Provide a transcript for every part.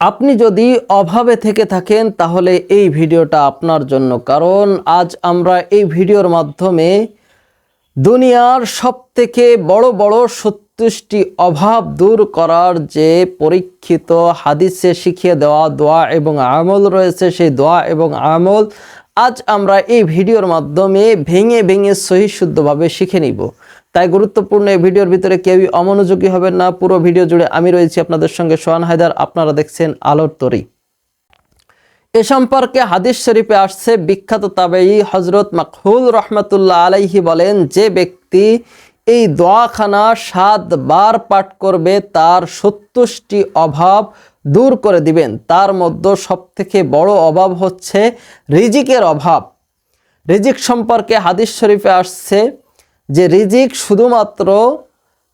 আপনি যদি অভাবে থেকে থাকেন, তাহলে এই ভিডিওটা আপনার জন্য। কারণ আজ আমরা এই ভিডিওর মাধ্যমে দুনিয়ার সবথেকে বড় বড় সত্যিষ্টি অভাব দূর করার যে পরীক্ষিত হাদিসে শিখিয়ে দেওয়া দোয়া এবং আমল রয়েছে, সেই দোয়া এবং আমল আজ আমরা এই ভিডিওর মাধ্যমে ভেঙে ভেঙে সহিশুদ্ধভাবে শিখে নিব। তাই গুরুত্বপূর্ণ এই ভিডিওর ভিতরে কেউই অমনোযোগী হবেন না। পুরো ভিডিও জুড়ে আমি রয়েছি আপনাদের সঙ্গে সোহান হায়দার। আপনারা দেখছেন আলোর তরি। এ সম্পর্কে হাদিস শরীফে আসছে, বিখ্যাত তাবেই হজরত মাকহুল রহমতুল্লাহ আলাইহি বলেন, যে ব্যক্তি এই দোয়াখানা সাতবার পাঠ করবে, তার সত্তরটি অভাব দূর করে দিবেন। তার মধ্যে সবথেকে বড় অভাব হচ্ছে রিজিকের অভাব। রিজিক সম্পর্কে হাদিস শরীফে আসছে যে রিজিক শুধুমাত্র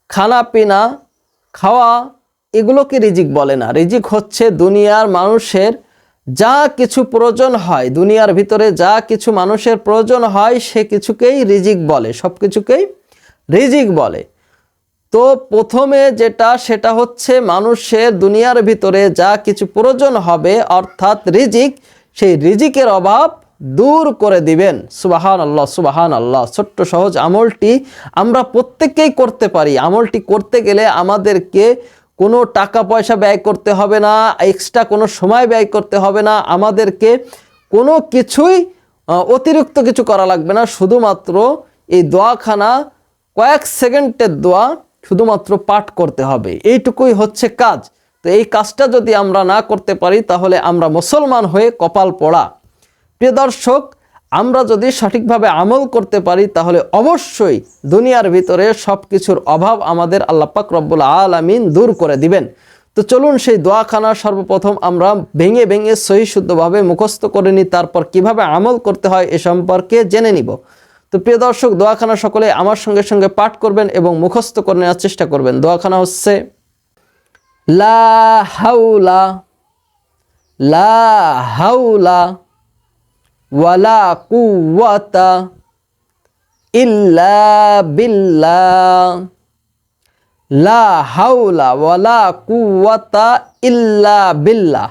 খানা, পিনা, খাওয়া এগুলোকে রিজিক বলে না? রিজিক হচ্ছে দুনিয়ার মানুষের যা কিছু প্রয়োজন হয়, দুনিয়ার ভিতরে যা কিছু মানুষের প্রয়োজন হয়, সে কিছুকেই রিজিক বলে, সব কিছুকেই রিজিক বলে। তো প্রথমে যেটা, সেটা হচ্ছে মানুষের দুনিয়ার ভিতরে যা কিছু প্রয়োজন হবে, অর্থাৎ রিজিক, সেই রিজিকের অভাব দূর করে দিবেন। সুবাহান আল্লাহ সুবাহান আল্লাহ ছোট্ট সহজ আমলটি আমরা প্রত্যেককেই করতে পারি। আমলটি করতে গেলে আমাদেরকে কোনো টাকা পয়সা ব্যয় করতে হবে না এক্সট্রা কোনো সময় ব্যয় করতে হবে না। আমাদেরকে কোনো কিছুই অতিরিক্ত কিছু করা লাগবে না। শুধুমাত্র এই দোয়াখানা কয়েক সেকেন্ডের দোয়া শুধুমাত্র পাঠ করতে হবে। এইটুকুই হচ্ছে কাজ। তো এই কাজটা যদি আমরা না করতে পারি, তাহলে আমরা মুসলমান হয়ে কপাল পড়া। প্রিয় দর্শক, আমরা যদি সঠিকভাবে আমল করতে পারি, তাহলে অবশ্যই দুনিয়ার ভিতরে সব কিছুর অভাব আমাদের আল্লাপাক রব্বুল আলামিন দূর করে দিবেন। তো চলুন সেই দোয়াখানা সর্বপ্রথম আমরা ভেঙে ভেঙে সহি শুদ্ধভাবে মুখস্থ করে নিই, তারপর কীভাবে আমল করতে হয় এ সম্পর্কে জেনে নিব। তো প্রিয় দর্শক, দোয়াখানা সকলে আমার সঙ্গে সঙ্গে পাঠ করবেন এবং মুখস্থ করে নেওয়ার চেষ্টা করবেন। দোয়াখানা হচ্ছে, লা হাউলা লা হাউলা ওয়ালা কুওয়াতা ইল্লা বিল্লাহ লা হাউলা ওয়ালা কুওয়াতা ইল্লা বিল্লাহ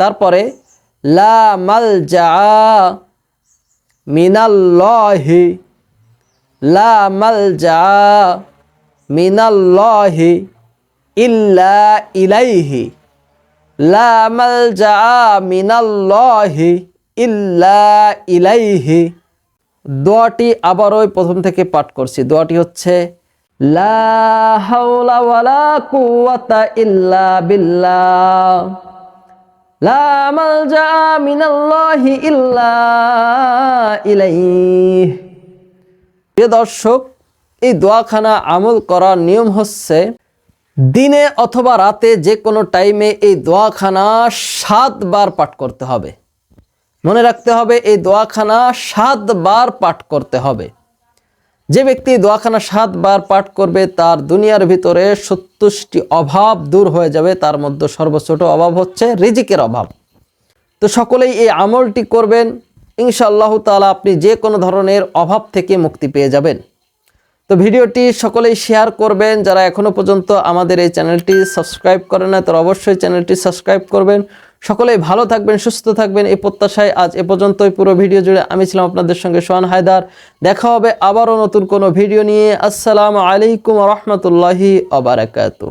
তারপরে লা মালজা মিনাল্লাহি লা মালজা মিনাল্লাহি ইল্লা ইলাইহি লা মালজা মিনাল্লাহি ইল্লা ইলাইহি। দোয়াটি আবার ওই প্রথম থেকে পাঠ করছি। দোয়াটি হচ্ছে ইল্লা লা ইল্লা প্রিয় দর্শক, এই দোয়াখানা আমল করার নিয়ম হচ্ছে, দিনে অথবা রাতে যে কোনো টাইমে এই দোয়াখানা সাতবার পাঠ করতে হবে। মনে রাখতে হবে, এই দোয়াখানা সাতবার পাঠ করতে হবে। যে ব্যক্তি দোয়াখানা সাতবার পাঠ করবে, তার দুনিয়ার ভিতরে সত্তরটি অভাব দূর হয়ে যাবে, তার মধ্যে সর্বছোট অভাব হচ্ছে রিজিকের অভাব। তো সকলেই এই আমলটি করবেন, ইনশাআল্লাহ তালা আপনি যে কোনো ধরনের অভাব থেকে মুক্তি পেয়ে যাবেন। তো ভিডিওটি সকলেই শেয়ার করবেন। যারা এখনও পর্যন্ত আমাদের এই চ্যানেলটি সাবস্ক্রাইব করে না তারা অবশ্যই চ্যানেলটি সাবস্ক্রাইব করবেন। সকলেই ভালো থাকবেন, সুস্থ থাকবেন। এই প্রত্যাশায় আজ এ পর্যন্তই। পুরো ভিডিও জুড়ে আমি ছিলাম আপনাদের সঙ্গে সোহান হায়দার। দেখা হবে আবারও নতুন কোনো ভিডিও নিয়ে। আসসালামু আলাইকুম রহমতুল্লাহি আবারাকাতু